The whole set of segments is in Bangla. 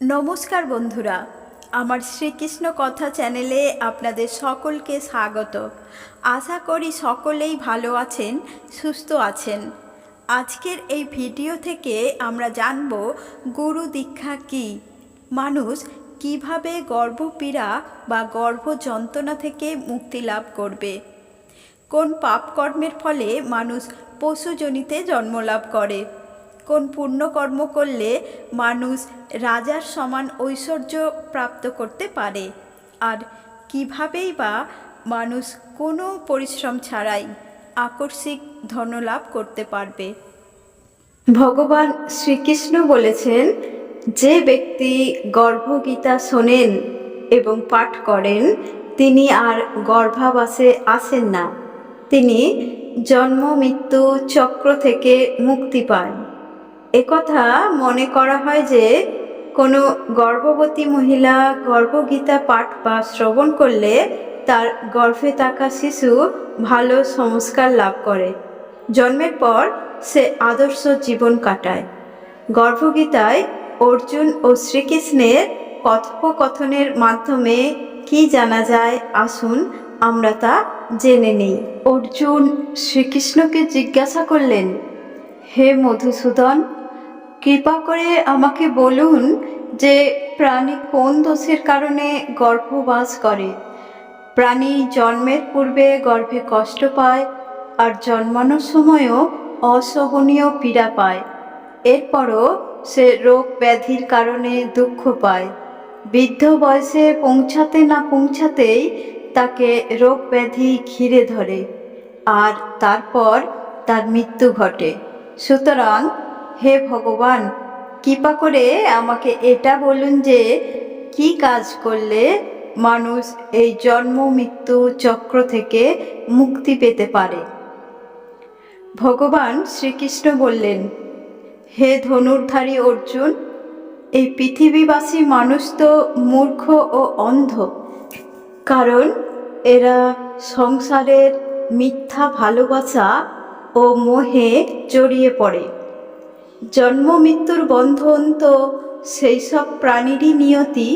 নমস্কার বন্ধুরা, আমার শ্রীকৃষ্ণ কথা চ্যানেলে আপনাদের সকলকে স্বাগত। আশা করি সকলেই ভালো আছেন, সুস্থ আছেন। আজকের এই ভিডিও থেকে আমরা জানব গুরু দীক্ষা কী? মানুষ কীভাবে গর্ভপীড়া বা গর্ভ যন্ত্রণা থেকে মুক্তি লাভ করবে? কোন পাপকর্মের ফলে মানুষ পশুজনিতে জন্মলাভ করে? কোন পুণ্যকর্ম করলে মানুষ রাজার সমান ঐশ্বর্য প্রাপ্ত করতে পারে? আর কিভাবেই বা মানুষ কোনো পরিশ্রম ছাড়াই আকস্মিক ধনলাভ করতে পারবে? ভগবান শ্রীকৃষ্ণ বলেছেন, যে ব্যক্তি গর্ভগীতা শোনেন এবং পাঠ করেন, তিনি আর গর্ভাবাসে আসেন না। তিনি জন্ম, মৃত্যু, চক্র থেকে মুক্তি পান। একথা মনে করা হয় যে, কোনো গর্ভবতী মহিলা গর্ভগীতা পাঠ বা শ্রবণ করলে তার গর্ভে থাকা শিশু ভালো সংস্কার লাভ করে। জন্মের পর সে আদর্শ জীবন কাটায়। গর্ভগীতায় অর্জুন ও শ্রীকৃষ্ণের কথোপকথনের মাধ্যমে কি জানা যায় আসুন আমরা তা জেনে নেই। অর্জুন শ্রীকৃষ্ণকে জিজ্ঞাসা করলেন হে মধুসূদন, কৃপা করে আমাকে বলুন যে প্রাণী কোন দোষের কারণে গর্ভবাস করে? প্রাণী জন্মের পূর্বে গর্ভে কষ্ট পায় আর জন্মানোর সময়ও অসহনীয় পীড়া পায়। এরপরও সে রোগ ব্যাধির কারণে দুঃখ পায়। বৃদ্ধ বয়সে পৌঁছাতে না পৌঁছাতেই তাকে রোগ ব্যাধি ঘিরে ধরে আর তারপর তার মৃত্যু ঘটে। সুতরাং, হে ভগবান, কৃপা করে আমাকে এটা বলুন যে, কি কাজ করলে মানুষ এই জন্ম, মৃত্যু চক্র থেকে মুক্তি পেতে পারে? ভগবান শ্রীকৃষ্ণ বললেন, হে ধনুর্ধারী অর্জুন, এই পৃথিবীবাসী মানুষ তো মূর্খ ও অন্ধ, কারণ এরা সংসারের মিথ্যা ভালোবাসা ও মোহে জড়িয়ে পড়ে। জন্ম মৃত্যুর বন্ধন তো সেই সব প্রাণীরই নিয়তি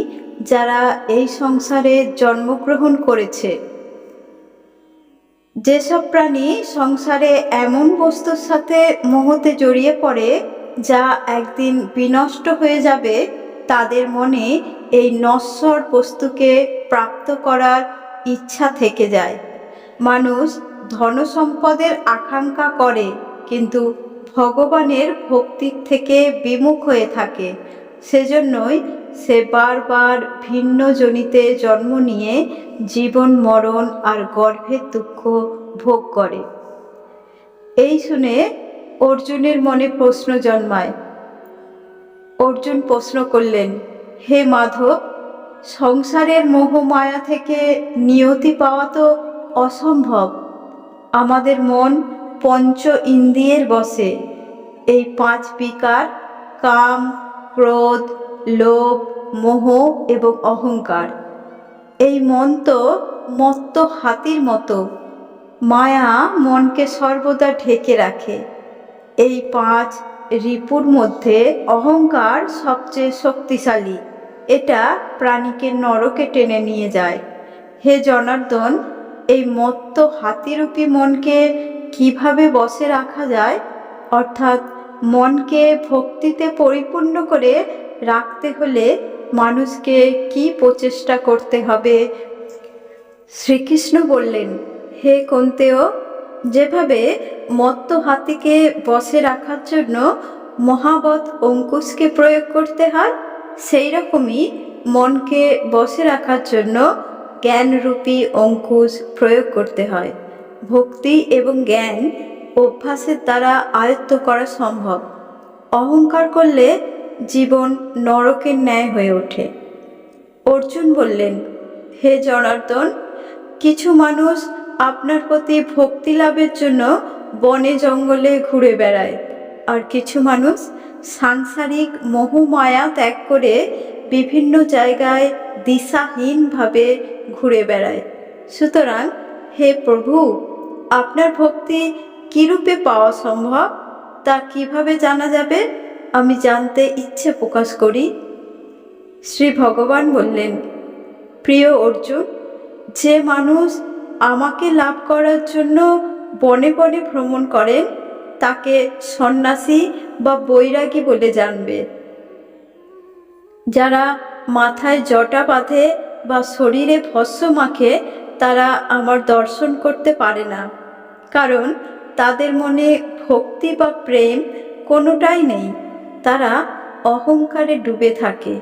যারা এই সংসারে জন্মগ্রহণ করেছে। যেসব প্রাণী সংসারে এমন বস্তুর সাথে মোহতে জড়িয়ে পড়ে, যা একদিন বিনষ্ট হয়ে যাবে, তাদের মনে এই নশ্বর বস্তুকে প্রাপ্ত করার ইচ্ছা থেকে যায়। মানুষ ধনসম্পদের আকাঙ্ক্ষা করে, কিন্তু ভগবানের ভক্তির থেকে বিমুখ হয়ে থাকে। সেজন্যই সে বারবার ভিন্ন জনিতে জন্ম নিয়ে জীবন মরণ আর গর্ভের দুঃখ ভোগ করে। এই শুনে অর্জুনের মনে প্রশ্ন জন্মায়। অর্জুন প্রশ্ন করলেন, হে মাধব, সংসারের মোহমায়া থেকে নিয়তি পাওয়া তো অসম্ভব। আমাদের মন পঞ্চ ইন্দ্রিয়ের বসে। এই পাঁচ বিকার কাম, ক্রোধ, লোভ, মোহ এবং অহংকার। এই মন তো মত্ত হাতির মতো। মায়া মনকে সর্বদা ঢেকে রাখে। এই পাঁচ রিপুর মধ্যে অহংকার সবচেয়ে শক্তিশালী। এটা প্রাণীকে নরকে টেনে নিয়ে যায়। হে জনার্দন এই মত্ত হাতিরূপী মনকে কীভাবে বসে রাখা যায়? অর্থাৎ মনকে ভক্তিতে পরিপূর্ণ করে রাখতে হলে মানুষকে কি প্রচেষ্টা করতে হবে? শ্রীকৃষ্ণ বললেন, হে কন্তেও যেভাবে মত্ত হাতিকে বসে রাখার জন্য মহাবত অঙ্কুশকে প্রয়োগ করতে হয় সেই রকমই মনকে বসে রাখার জন্য জ্ঞানরূপী অঙ্কুশ প্রয়োগ করতে হয়। ভক্তি এবং জ্ঞান অভ্যাসের দ্বারা আয়ত্ত করা সম্ভব। অহংকার করলে জীবন নরকের ন্যায় হয়ে ওঠে। অর্জুন বললেন, হে জনার্দন, কিছু মানুষ আপনার প্রতি ভক্তি লাভের জন্য বনে জঙ্গলে ঘুরে বেড়ায়। আর কিছু মানুষ সাংসারিক মোহমায়া ত্যাগ করে বিভিন্ন জায়গায় দিশাহীনভাবে ঘুরে বেড়ায়। সুতরাং, হে প্রভু, আপনার ভক্তি কীরূপে পাওয়া সম্ভব, তা কীভাবে জানা যাবে? আমি জানতে ইচ্ছে প্রকাশ করি। শ্রী ভগবান বললেন, প্রিয় অর্জুন, যে মানুষ আমাকে লাভ করার জন্য বনে বনে ভ্রমণ করেন তাকে সন্ন্যাসী বা বৈরাগী বলে জানবে। যারা মাথায় জটা বাঁধে বা শরীরে ভস্য মাখে তারা আমার দর্শন করতে পারে না। কারণ তাদের মনে ভক্তি বা প্রেম কোনোটাই নেই। তারা অহংকারে ডুবে থাকে।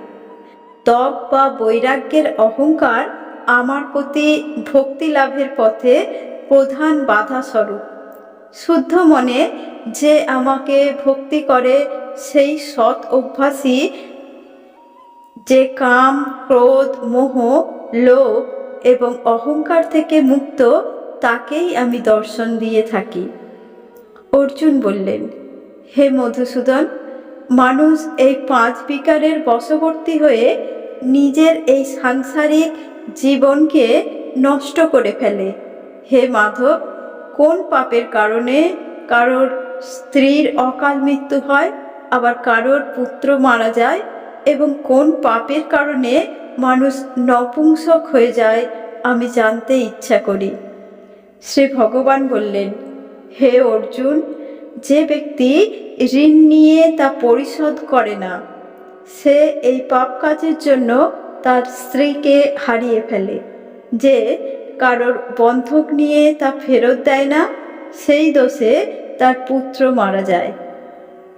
তপ বা বৈরাগ্যের অহংকার আমার প্রতি ভক্তি লাভের পথে প্রধান বাধা স্বরূপ। শুদ্ধ মনে যে আমাকে ভক্তি করে সেই সৎ অভ্যাসী যে কাম, ক্রোধ, মোহ, লোভ এবং অহংকার থেকে মুক্ত, তাকেই আমি দর্শন দিয়ে থাকি। অর্জুন বললেন, হে মধুসূদন, মানুষ এই পাঁচ বিকারের বশবর্তী হয়ে নিজের এই সাংসারিক জীবনকে নষ্ট করে ফেলে। হে মাধব, কোন পাপের কারণে কারোর স্ত্রীর অকাল মৃত্যু হয়, আবার কারোর পুত্র মারা যায় এবং কোন পাপের কারণে মানুষ নপুংসক হয়ে যায়, আমি জানতে ইচ্ছা করি। শ্রী ভগবান বললেন, হে অর্জুন, যে ব্যক্তি ঋণ নিয়ে তা পরিশোধ করে না, সে এই পাপ কাজের জন্য তার স্ত্রীকে হারিয়ে ফেলে। যে কারোর বন্ধক নিয়ে তা ফেরত দেয় না, সেই দোষে তার পুত্র মারা যায়।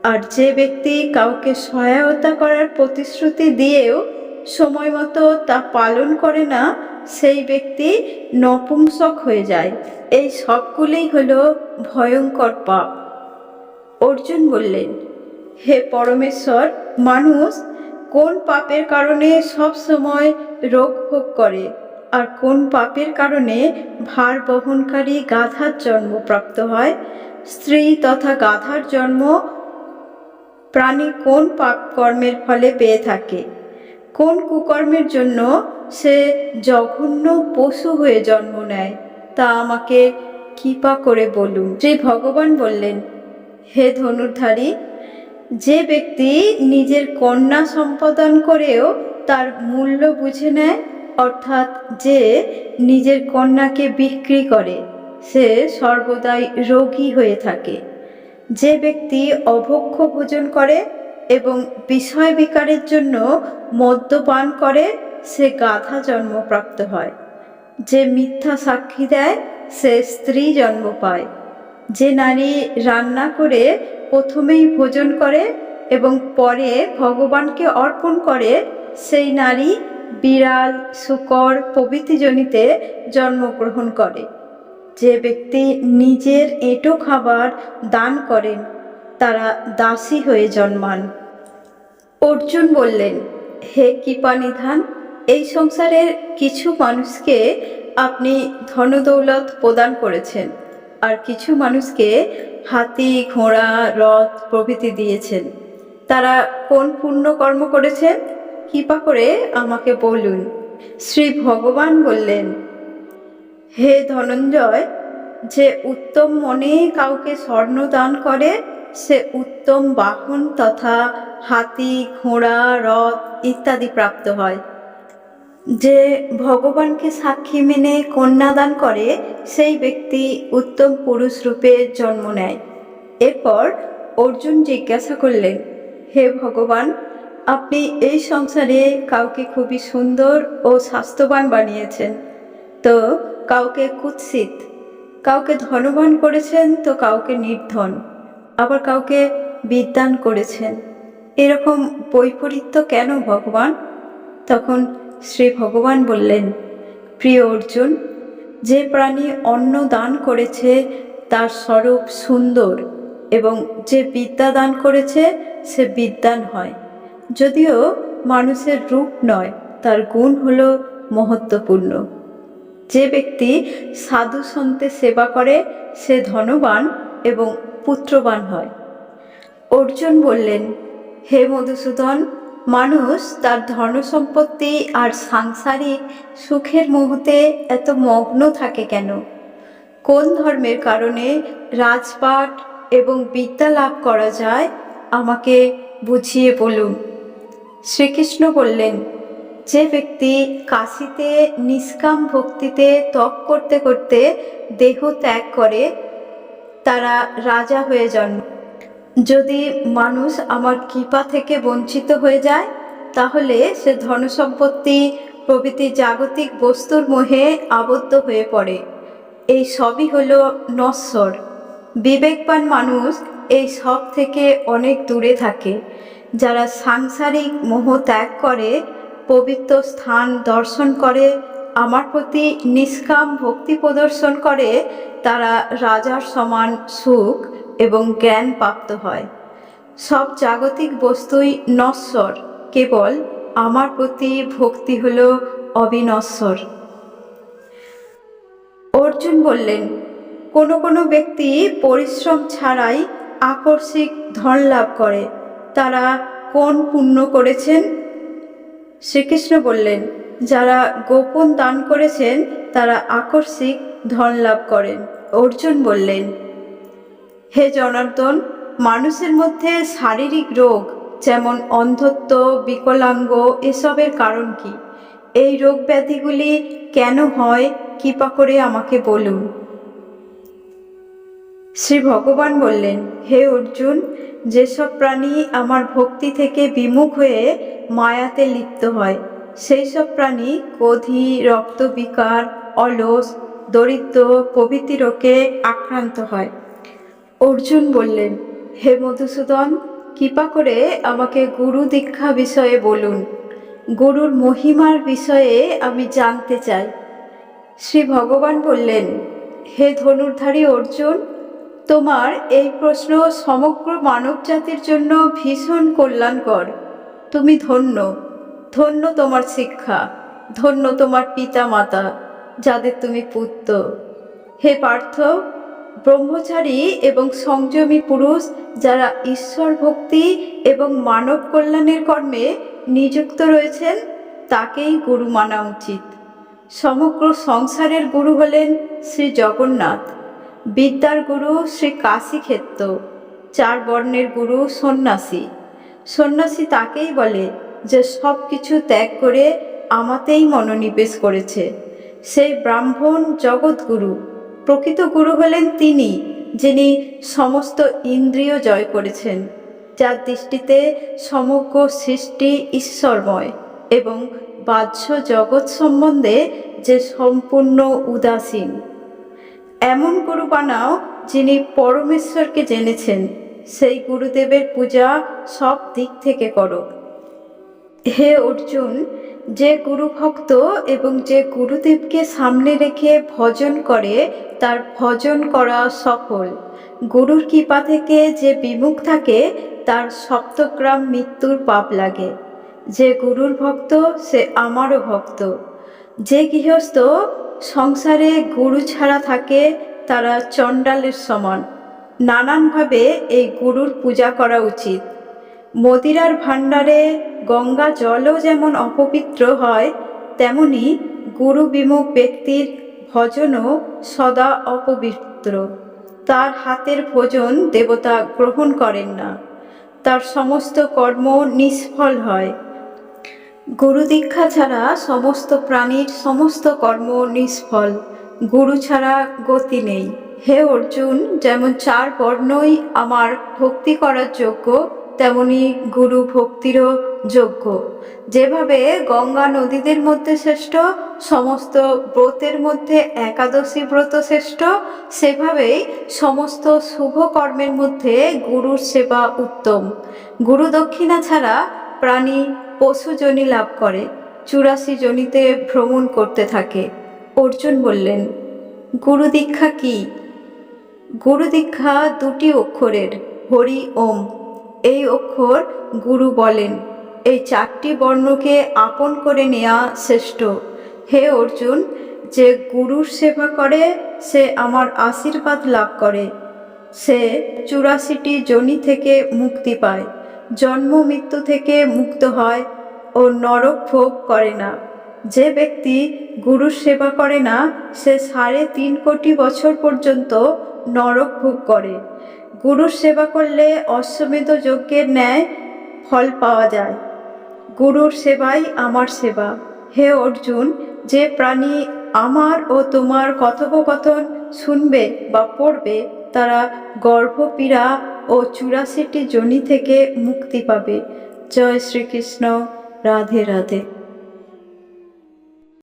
আর যে ব্যক্তি কাউকে সহায়তা করার প্রতিশ্রুতি দিয়েও সময় মতো তা পালন করে না, সেই ব্যক্তি নপুংসক হয়ে যায়। এই সবগুলোই হলো ভয়ঙ্কর পাপ। অর্জুন বললেন, হে পরমেশ্বর, মানুষ কোন পাপের কারণে সব সময় রোগ ভোগ করে? আর কোন পাপের কারণে ভার বহনকারী গাধার জন্ম প্রাপ্ত হয়? স্ত্রী তথা গাধার জন্ম প্রাণী কোন পাপ কর্মের ফলে পেয়ে থাকে? কোন কুকর্মের জন্য সে জঘন্য পশু হয়ে জন্ম নেয়? তা আমাকে কৃপা করে বলুন। শ্রী ভগবান বললেন, হে ধনুর্ধারী, যে ব্যক্তি নিজের কন্যা সম্পাদন করেও তার মূল্য বুঝে নেয়, অর্থাৎ যে নিজের কন্যাকে বিক্রি করে, সে সর্বদাই রোগী হয়ে থাকে। যে ব্যক্তি অভক্ষ ভোজন করে এবং বিষয় বিকারের জন্য মদ্যপান করে, সে গাধা জন্মপ্রাপ্ত হয়। যে মিথ্যা সাক্ষী দেয়, সে স্ত্রী জন্ম পায়। যে নারী রান্না করে, প্রথমেই ভোজন করে এবং পরে ভগবানকে অর্পণ করে, সেই নারী বিড়াল, শুকর প্রভৃতিজনিতে জন্মগ্রহণ করে। যে ব্যক্তি নিজের এঁটো খাবার দান করেন, তারা দাসী হয়ে জন্মান। অর্জুন বললেন, হে কৃপানিধান, এই সংসারের কিছু মানুষকে আপনি ধনদৌলত প্রদান করেছেন, আর কিছু মানুষকে হাতি, ঘোড়া, রথ প্রভৃতি দিয়েছেন। তারা কোন পুণ্য কর্ম করেছেন কৃপা করে আমাকে বলুন। শ্রী ভগবান বললেন, হে ধনঞ্জয় যে উত্তম মনে কাউকে স্বর্ণ দান করে, সে উত্তম বাহন তথা হাতি, ঘোড়া, রথ ইত্যাদি প্রাপ্ত হয়। যে ভগবানকে সাক্ষী মেনে কন্যাদান করে, সেই ব্যক্তি উত্তম পুরুষ রূপে জন্ম নেয়। এরপর অর্জুন জিজ্ঞাসা করলেন, হে ভগবান, আপনি এই সংসারে কাউকে খুবই সুন্দর ও স্বাস্থ্যবান বানিয়েছেন। তো কাউকে কুৎসিত কাউকে ধনবান করেছেন তো কাউকে নির্ধন, আবার কাউকে বিদ্যান করেছেন। এরকম বৈপরীত্য কেন ভগবান? তখন শ্রী ভগবান বললেন, প্রিয় অর্জুন, যে প্রাণী অন্ন দান করেছে তার স্বরূপ সুন্দর, এবং যে বিদ্যা দান করেছে সে বিদ্যান হয়। যদিও মানুষের রূপ নয়, তার গুণ হলো মহত্বপূর্ণ। যে ব্যক্তি সাধু সন্তে সেবা করে, সে ধনবান এবং পুত্রবান হয়। অর্জুন বললেন, হে মধুসূদন, মানুষ তার ধন সম্পত্তি আর সাংসারিক সুখের মুহূর্তে এত মগ্ন থাকে কেন? কোন ধর্মের কারণে রাজপাট এবং বিদ্যা লাভ করা যায়, আমাকে বুঝিয়ে বলুন। শ্রীকৃষ্ণ বললেন যে ব্যক্তি কাশিতে, নিষ্কাম ভক্তিতে তপ করতে করতে দেহ ত্যাগ করে, তারা রাজা হয়ে জন্ম। যদি মানুষ আমার কৃপা থেকে বঞ্চিত হয়ে যায়, তাহলে সে ধনসম্পত্তি, প্রভৃতি জাগতিক বস্তুর মোহে আবদ্ধ হয়ে পড়ে। এই সবই হলো নশ্বর। বিবেকবান মানুষ এই সব থেকে অনেক দূরে থাকে। যারা সাংসারিক মোহ ত্যাগ করে পবিত্র স্থান দর্শন করে, আমার প্রতি নিষ্কাম ভক্তি প্রদর্শন করে, তারা রাজার সমান সুখ এবং জ্ঞান প্রাপ্ত হয়। সব জাগতিক বস্তুই নশ্বর, কেবল আমার প্রতি ভক্তি হল অবিনশ্বর। অর্জুন বললেন, কোনো কোনো ব্যক্তি পরিশ্রম ছাড়াই আকস্মিক ধন লাভ করে, তারা কোন পুণ্য করেছেন? শ্রীকৃষ্ণ বললেন, যারা গোপন দান করেছেন, তারা আকস্মিক ধন লাভ করেন। অর্জুন বললেন, হে জনার্দন, মানুষের মধ্যে শারীরিক রোগ, যেমন অন্ধত্ব, বিকলাঙ্গ, এসবের কারণ কি? এই রোগ ব্যাধিগুলি কেন হয়, কৃপা করে আমাকে বলুন। শ্রী ভগবান বললেন, হে অর্জুন, যেসব প্রাণী আমার ভক্তি থেকে বিমুখ হয়ে মায়াতে লিপ্ত হয়। সেই সব প্রাণী ক্রোধী, রক্তবিকার, অলস, দরিদ্র প্রভৃতি রোগে আক্রান্ত হয়। অর্জুন বললেন, হে মধুসূদন, কৃপা করে আমাকে গুরু দীক্ষা বিষয়ে বলুন। গুরুর মহিমার বিষয়ে আমি জানতে চাই। শ্রী ভগবান বললেন, হে ধনুর্ধারী অর্জুন, তোমার এই প্রশ্ন সমগ্র মানব জাতির জন্য ভীষণ কল্যাণকর। তুমি ধন্য ধন্য তোমার শিক্ষা, ধন্য তোমার পিতা মাতা যাদের তুমি পুত্র। হে পার্থ, ব্রহ্মচারী এবং সংযমী পুরুষ, যারা ঈশ্বর ভক্তি এবং মানব কল্যাণের কর্মে নিযুক্ত রয়েছেন, তাকেই গুরু মানা উচিত। সমগ্র সংসারের গুরু হলেন শ্রী জগন্নাথ। বিদ্যার গুরু শ্রী কাশীক্ষেত্র, চার বর্ণের গুরু সন্ন্যাসী। সন্ন্যাসী তাকেই বলে যে সব কিছু ত্যাগ করে আমাতেই মনোনিবেশ করেছে। সেই ব্রাহ্মণ জগৎগুরু, প্রকৃত গুরু হলেন তিনি, যিনি সমস্ত ইন্দ্রিয় জয় করেছেন, যার দৃষ্টিতে সমগ্র সৃষ্টি ঈশ্বরময় এবং বাহ্য জগৎ সম্বন্ধে যে সম্পূর্ণ উদাসীন। এমন গুরু বানাও যিনি পরমেশ্বরকে জেনেছেন সেই গুরুদেবের পূজা সব দিক থেকে করো। হে অর্জুন, যে গুরু ভক্ত এবং যে গুরুদেবকে সামনে রেখে ভজন করে, তার ভজন করা সফল। গুরুর কৃপা থেকে যে বিমুখ থাকে, তার সপ্তগ্রাম মৃত্যুর পাপ লাগে। যে গুরুর ভক্ত, সে আমারও ভক্ত। যে গৃহস্থ, সংসারে গুরু ছাড়া থাকে, তারা চণ্ডালের সমান। নানানভাবে এই গুরুর পূজা করা উচিত। মদিরার ভাণ্ডারে গঙ্গা জলও যেমন অপবিত্র হয়, তেমনি গুরু বিমুখ ব্যক্তির ভজনও সদা অপবিত্র। তার হাতের ভোজন দেবতা গ্রহণ করেন না। তার সমস্ত কর্ম নিষ্ফল হয়। গুরু দীক্ষা ছাড়া সমস্ত প্রাণীর সমস্ত কর্ম নিষ্ফল। গুরু ছাড়া গতি নেই। হে অর্জুন, যেমন চার বর্ণই আমার ভক্তি করার যোগ্য, তেমনি গুরু ভক্তিরও যোগ্য। যেভাবে গঙ্গা নদীদের মধ্যে শ্রেষ্ঠ, সমস্ত ব্রতের মধ্যে একাদশী ব্রত শ্রেষ্ঠ, সেভাবেই সমস্ত শুভ কর্মের মধ্যে গুরুর সেবা উত্তম। গুরু দক্ষিণা ছাড়া প্রাণী পশুজনী লাভ করে, চুরাশি জনিতে ভ্রমণ করতে থাকে। অর্জুন বললেন, গুরু দীক্ষা কি? গুরু দীক্ষা দুটি অক্ষরের, হরি ওম। এই অক্ষর গুরু বলেন। এই চারটি বর্ণকে আপন করে নেয়া শ্রেষ্ঠ। হে অর্জুন, যে গুরুর সেবা করে, সে আমার আশীর্বাদ লাভ করে। সে চুরাশিটি জনি থেকে মুক্তি পায়। জন্ম মৃত্যু থেকে মুক্ত হয় ও নরক ভোগ করে না। যে ব্যক্তি গুরুর সেবা করে না, সে সাড়ে তিন কোটি বছর পর্যন্ত নরক ভোগ করে। গুরুর সেবা করলে অশ্বমেধ যজ্ঞের ন্যায় ফল পাওয়া যায়। গুরুর সেবাই আমার সেবা। হে অর্জুন, যে প্রাণী আমার ও তোমার কথোপকথন শুনবে বা পড়বে, তারা গর্ভপীড়া ও চুরাশিটি জনি থেকে মুক্তি পাবে। জয় শ্রীকৃষ্ণ। রাধে রাধে।